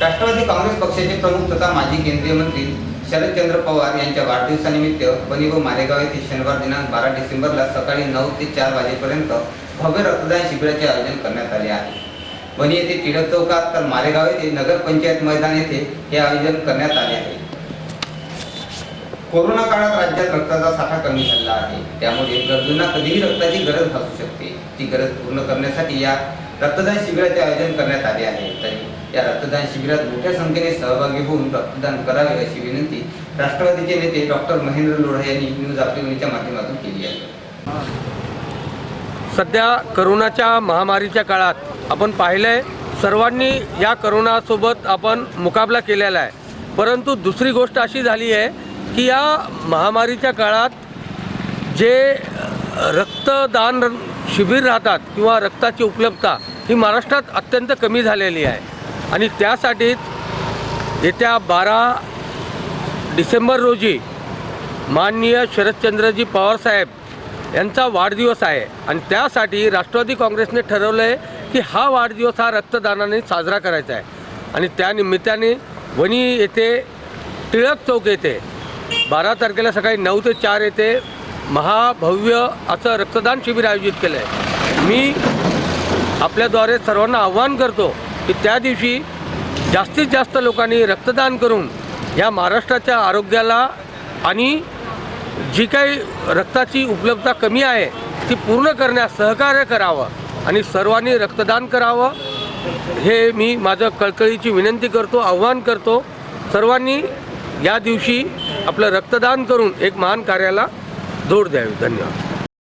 राष्ट्रवादी काँग्रेस पक्षाचे प्रमुख तथा माजी केंद्रीय मंत्री शरदचंद्र पवार यांच्या वाढदिवसानिमित्त वणी व मालेगाव येथे शनिवार दिनांक बारा डिसेंबरला सकाळी नऊ ते चार वाजेपर्यंत भव्य रक्तदान शिबिराचे आयोजन करण्यात आले आहे. वणी येथे टिळक चौकात तर मालेगाव येथे नगरपंचायत मैदान येथे हे आयोजन करण्यात आले आहे. कोरोना काळात राज्यात रक्ताचा साठा कमी झाला आहे. त्यामुळे गरजूंना कधीही रक्ताची गरज भासू शकते. ती गरज पूर्ण करण्यासाठी या रक्तदान शिबिराचे आयोजन करण्यात आले आहे. तरी या रक्तदान शिबिरात मोठ्या संख्येने सहभागी होऊन रक्तदान करावे अशी विनंती राष्ट्रवादीचे नेते डॉक्टर महेंद्र लोढा यांनी न्यूज आपलीच्या माध्यमातून केली आहे. सध्या करोनाच्या महामारीच्या काळात आपण पाहिलं आहे सर्वांनी या करोनासोबत आपण मुकाबला केलेला आहे. परंतु दुसरी गोष्ट अशी झाली आहे की या महामारीच्या काळात जे रक्तदान शिबिर राहतात किंवा रक्ताची उपलब्धता ही महाराष्ट्रात अत्यंत कमी झालेली आहे. आणि त्यासाठीच येत्या बारा डिसेंबर रोजी माननीय शरदचंद्रजी पवारसाहेब यांचा वाढदिवस आहे. आणि त्यासाठी राष्ट्रवादी काँग्रेसने ठरवलं आहे की हा वाढदिवस हा रक्तदानाने साजरा करायचा आहे. आणि त्या निमित्ताने वणी येथे टिळक चौक येथे बारा तारखेला सकाळी नऊ ते चार येथे महाभव्य असं रक्तदान शिबिर आयोजित केलं आहे मी आपल्याद्वारे सर्वांना आव्हान करतो की त्या दिवशी जास्तीत जास्त लोकांनी रक्तदान करून या महाराष्ट्राच्या आरोग्याला आणि जी काही रक्ताची उपलब्धता कमी आहे ती पूर्ण करण्यास सहकार्य करावं आणि सर्वांनी रक्तदान करावं हे मी माझं कळकळीची विनंती करतो आव्हान करतो. सर्वांनी या दिवशी आपलं रक्तदान करून एक महान कार्याला जोड द्यावी. धन्यवाद.